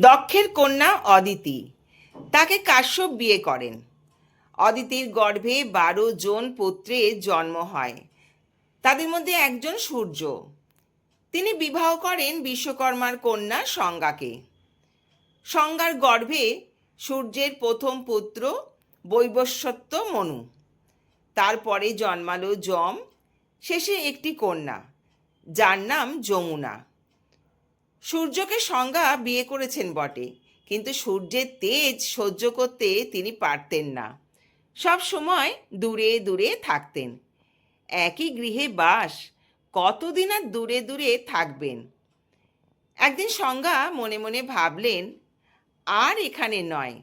দক্ষের কন্যা অদিতি। তাকে কাশ্যপ বিয়ে করেন। অদিতির গর্ভে বারো জন পুত্রের জন্ম হয়। তাদের মধ্যে একজন সূর্য। তিনি বিবাহ করেন বিশ্বকর্মার কন্যা সংজ্ঞাকে। সংজ্ঞার গর্ভে সূর্যের প্রথম পুত্র বৈবস্বত্ব মনু। তারপরে জন্মালো যম, শেষে একটি কন্যা, যার নাম যমুনা। সূর্যকে সংজ্ঞা বিয়ে করেছেন বটে, কিন্তু সূর্যের তেজ সহ্য করতে তিনি পারতেন না। সব সময় দূরে দূরে থাকতেন। একই গৃহে বাস, কতদিন আর দূরে দূরে থাকবেন? একদিন সংজ্ঞা মনে মনে ভাবলেন, আর এখানে নয়,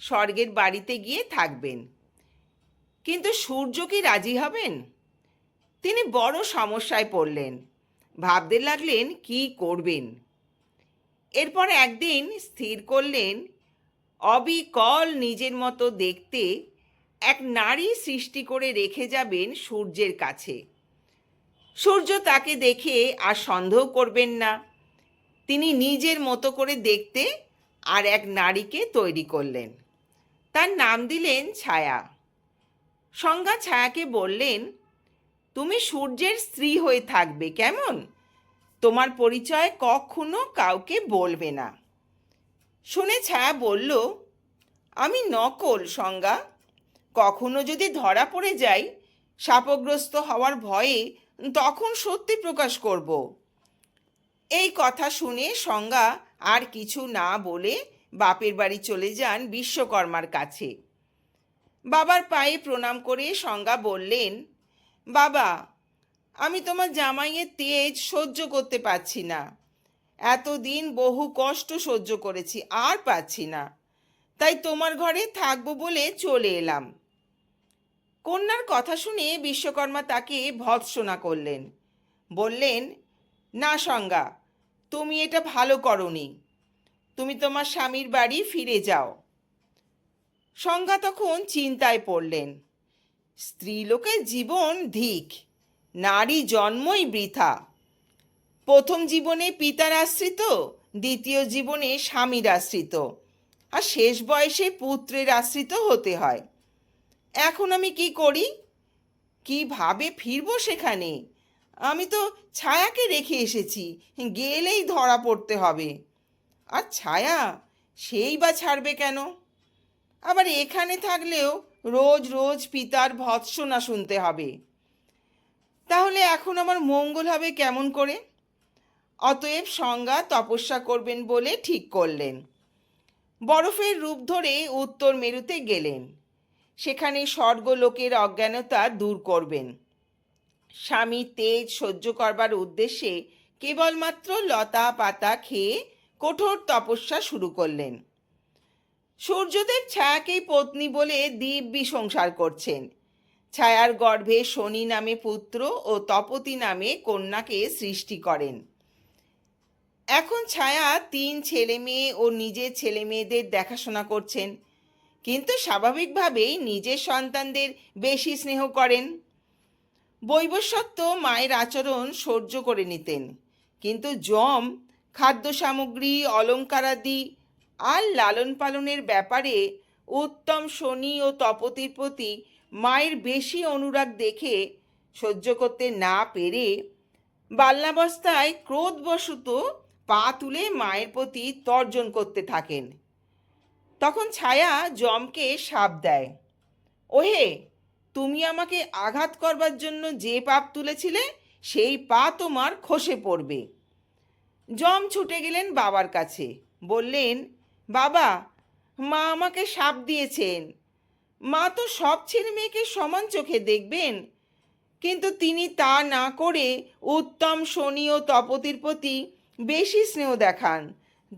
স্বর্গের বাড়িতে গিয়ে থাকবেন। কিন্তু সূর্য কি রাজি হবেন? তিনি বড় সমস্যায় পড়লেন। ভাবতে লাগলেন, কি করবেন? এরপর একদিন স্থির করলেন, অবিকল নিজের মতো দেখতে এক নারী সৃষ্টি করে রেখে যাবেন সূর্যের কাছে। সূর্য তাকে দেখে আর সন্দেহ করবেন না। তিনি নিজের মতো করে দেখতে আর এক নারীকে তৈরি করলেন। তার নাম দিলেন ছায়া। সংজ্ঞা ছায়াকে বললেন, তুমি সূর্যের স্ত্রী হয়ে থাকবে, কেমন? তোমার পরিচয় কখনো কাউকে বলবে না। শুনে ছায়া বলল, আমি নকল, সংজ্ঞা। কখনো যদি ধরা পড়ে যাই শাপগ্রস্ত হওয়ার ভয়ে তখন সত্যি প্রকাশ করব এই কথা শুনে সংজ্ঞা আর কিছু না বলে বাপের বাড়ি চলে যান বিশ্বকর্মার কাছে। বাবার পায়ে প্রণাম করে সংজ্ঞা বললেন, বাবা আমি তোমার জামাইয়ের তেজ সহ্য করতে পারছি না। এতদিন বহু কষ্ট সহ্য করেছি, আর পাচ্ছি না। তাই তোমার ঘরে থাকব বলে চলে এলাম। কন্যার কথা শুনে বিশ্বকর্মা তাকে ভৎসনা করলেন। বললেন, না সংজ্ঞা, তুমি এটা ভালো করনি। তুমি তোমার স্বামীর বাড়ি ফিরে যাও। সংজ্ঞা তখন চিন্তায় পড়লেন। স্ত্রীলোকের জীবন ধিক। নারী জন্মই বৃথা। প্রথম জীবনে পিতার আশ্রিত, দ্বিতীয় জীবনে স্বামীর আশ্রিত। আর শেষ বয়সে পুত্রের আশ্রিত হতে হয়। এখন আমি কি করি? কীভাবে ফিরবো সেখানে? আমি তো ছায়াকে রেখে এসেছি, গেলেই ধরা পড়তে হবে। আর ছায়া, সেই বা ছাড়বে কেন? আবার এখানে থাকলেও রোজ রোজ পিতার ভৎসনা শুনতে হবে। এখন আমার মঙ্গল হবে কেমন করে? অতএব সংজ্ঞা তপস্যা করবেন বলে ঠিক করলেন। বরফের রূপ ধরে উত্তর মেরুতে গেলেন। সেখানে স্বর্গলোকের অজ্ঞানতা দূর করবেন। স্বামী তেজ সহ্য করবার উদ্দেশ্যে কেবলমাত্র লতা পাতা খেয়ে কঠোর তপস্যা শুরু করলেন। সূর্যদেব ছায়াকেই পত্নী বলে দিব্যি সংসার করছেন। ছায়ার গর্ভে শনি নামে পুত্র ও তপতি নামে কন্যাকে সৃষ্টি করেন। এখন ছায়া তিন ছেলে মেয়ে ও নিজের ছেলে মেয়েদের দেখাশোনা করছেন। কিন্তু স্বাভাবিকভাবেই নিজের সন্তানদের বেশি স্নেহ করেন। বৈবস্বত্ব মায়ের আচরণ সহ্য করে নিতেন। কিন্তু যম, খাদ্য সামগ্রী অলঙ্কারাদি আর লালন পালনের ব্যাপারে উত্তম শনি ও তপতির প্রতি মায়ের বেশি অনুরাগ দেখে সহ্য করতে না পেরে বাল্যাবস্থায় ক্রোধবশত পা তুলে মায়ের প্রতি তর্জন করতে থাকেন। তখন ছায়া যমকে সাপ দেয়। ওহে, তুমি আমাকে আঘাত করবার জন্য যে পাপ তুলেছিলে, সেই পা তোমার খসে পড়বে। যম ছুটে গেলেন বাবার কাছে। বললেন, বাবা, মা আমাকে সাপ দিয়েছেন। মা তো সব ছেলে মেয়েকে সমান চোখে দেখবেন। কিন্তু তিনি তা না করে উত্তম শনি ও তপতির প্রতি বেশি স্নেহ দেখান।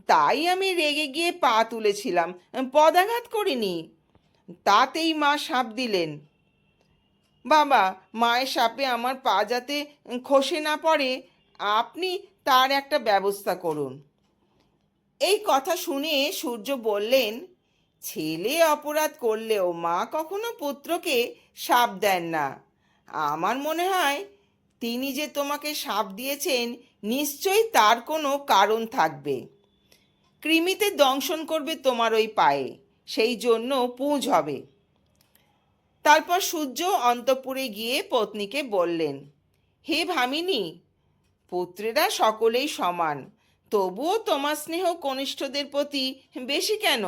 তাই আমি রেগে গিয়ে পা তুলেছিলাম, পদাঘাত করিনি। তাতেই মা সাপ দিলেন। বাবা, মায়ের সাপে আমার পা যাতে খসে না পড়ে, আপনি তার একটা ব্যবস্থা করুন। এই কথা শুনে সূর্য বললেন ছেলে অপরাধ করলেও মা কখনো পুত্রকে সাপ দেন না। আমার মনে হয় তিনি যে তোমাকে সাপ দিয়েছেন, নিশ্চয়ই তার কোনো কারণ থাকবে। কৃমিতে দংশন করবে তোমার ওই পায়ে, সেই জন্য পুঁজ হবে। তারপর সূর্য অন্তপুরে গিয়ে পত্নীকে বললেন, হে ভামিনী, পুত্রেরা সকলেই সমান, তবুও তোমার স্নেহ কনিষ্ঠদের প্রতি বেশি কেন?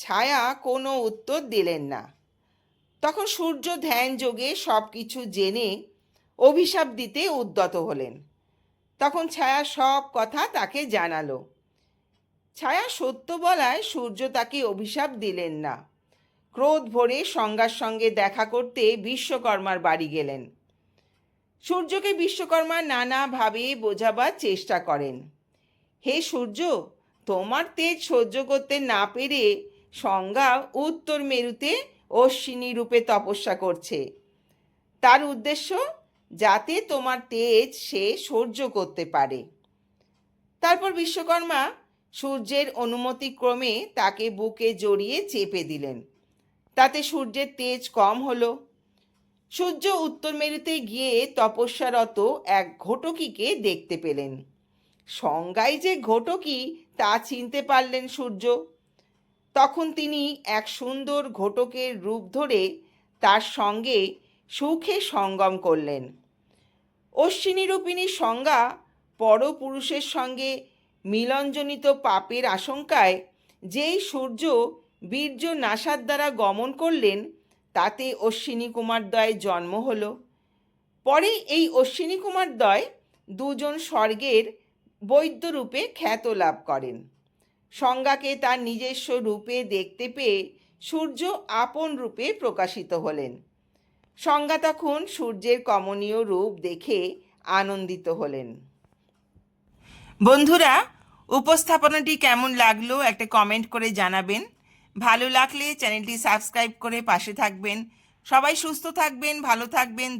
ছায়া কোনো উত্তর দিলেন না। তখন সূর্য ধ্যান যোগে সব কিছু জেনে অভিশাপ দিতে উদ্যত হলেন। তখন ছায়া সব কথা তাকে জানালো। ছায়া সত্য বলায় সূর্য তাকে অভিশাপ দিলেন না। ক্রোধ ভরে সংজ্ঞার সঙ্গে দেখা করতে বিশ্বকর্মার বাড়ি গেলেন। সূর্যকে বিশ্বকর্মা নানাভাবে বোঝাবার চেষ্টা করেন। হে সূর্য, তোমার তেজ সহ্য করতে না পেরে সংজ্ঞা উত্তর মেরুতে অশ্বিনী রূপে তপস্যা করছে। তার উদ্দেশ্য, যাতে তোমার তেজ সে সহ্য করতে পারে। তারপর বিশ্বকর্মা সূর্যের অনুমতিক্রমে তাকে বুকে জড়িয়ে চেপে দিলেন। তাতে সূর্যের তেজ কম হলো। সূর্য উত্তর মেরুতে গিয়ে তপস্যারত এক ঘটকিকে দেখতে পেলেন। সংজ্ঞায় যে ঘটকি, তা চিনতে পারলেন সূর্য। তখন তিনি এক সুন্দর ঘটকের রূপ ধরে তার সঙ্গে সুখে সঙ্গম করলেন। অশ্বিনী রূপিণী সংজ্ঞা পরপুরুষের সঙ্গে মিলনজনিত পাপের আশঙ্কায় যেই সূর্য বীর্য নাসার দ্বারা গমন করলেন, তাতে অশ্বিনী কুমারদ্বয়ের জন্ম হল। পরে এই অশ্বিনী কুমারদ্বয় দুজন স্বর্গের বৈদ্যরূপে খ্যাত লাভ করেন। সংজ্ঞাকে তার নিজস্ব রূপে দেখতে পেয়ে সূর্য আপন রূপে প্রকাশিত হলেন। সংজ্ঞা তখন সূর্যের কমনীয় রূপ দেখে আনন্দিত হলেন। বন্ধুরা, উপস্থাপনাটি কেমন লাগল একটা কমেন্ট করে জানাবেন। ভালো লাগলে চ্যানেলটি সাবস্ক্রাইব করে পাশে থাকবেন। সবাই সুস্থ থাকবেন, ভালো থাকবেন